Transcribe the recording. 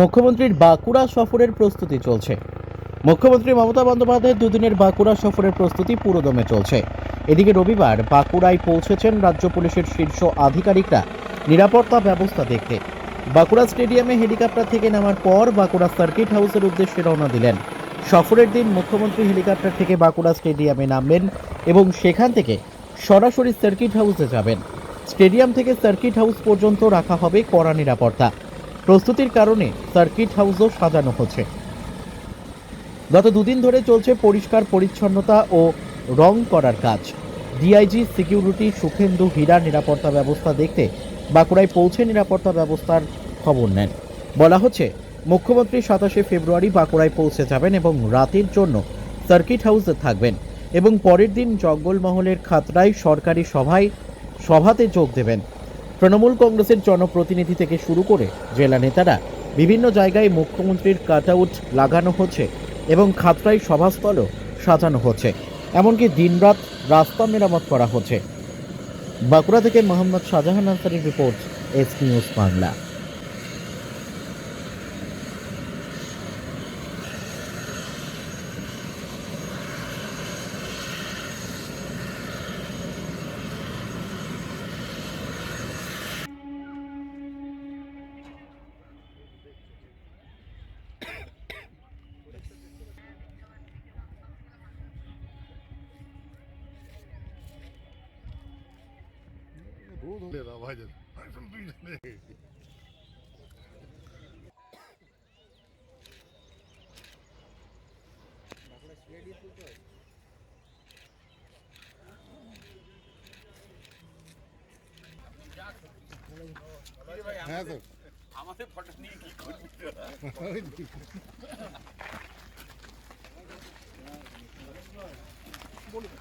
মুখ্যমন্ত্রীর বাঁকুড়া সফরের প্রস্তুতি চলছে। মুখ্যমন্ত্রী মমতা বন্দ্যোপাধ্যায়ের দুদিনের বাঁকুড়া সফরের প্রস্তুতি পুরোদমে চলছে। এদিকে রবিবার বাঁকুড়ায় পৌঁছেছেন রাজ্য পুলিশের শীর্ষ আধিকারিকরা নিরাপত্তা ব্যবস্থা দেখতে। বাঁকুড়া স্টেডিয়ামে হেলিকপ্টার থেকে নামার পর বাঁকুড়া সার্কিট হাউসের উদ্দেশ্যে রওনা দিলেন। সফরের দিন মুখ্যমন্ত্রী হেলিকপ্টার থেকে বাঁকুড়া স্টেডিয়ামে নামবেন এবং সেখান থেকে সরাসরি সার্কিট হাউসে যাবেন। স্টেডিয়াম থেকে সার্কিট হাউস পর্যন্ত রাখা হবে কড়া নিরাপত্তা। প্রস্তুতির কারণে সার্কিট হাউসও সাজানো হচ্ছে। গত দুদিন ধরে চলছে পরিষ্কার পরিচ্ছন্নতা ও রং করার কাজ। ডিআইজি সিকিউরিটি সুখেন্দু হীরা নিরাপত্তা ব্যবস্থা দেখতে বাঁকুড়ায় পৌঁছে নিরাপত্তা ব্যবস্থার খবর নেন। বলা হচ্ছে, মুখ্যমন্ত্রী সাতাশে ফেব্রুয়ারি বাঁকুড়ায় পৌঁছে যাবেন এবং রাতের জন্য সার্কিট হাউসে থাকবেন এবং পরের দিন জঙ্গলমহলের খাতড়ায় সরকারি সভায় সভাতে যোগ দেবেন। তৃণমূল কংগ্রেসের জনপ্রতিনিধি থেকে শুরু করে জেলা নেতারা বিভিন্ন জায়গায় মুখ্যমন্ত্রীর কাটআউট লাগানো হচ্ছে এবং খাতরাই সভাস্থলও সাজানো হচ্ছে। এমনকি দিনরাত রাস্তা মেরামত করা হচ্ছে। বাঁকুড়া থেকে মোহাম্মদ শাহজাহান আনসারির রিপোর্ট, এস নিউজ বাংলা। বহুত হলে ভাই এখন তুই জানে হ্যাঁ স্যার আমাদের ফটো নিয়ে কি করবি বলুন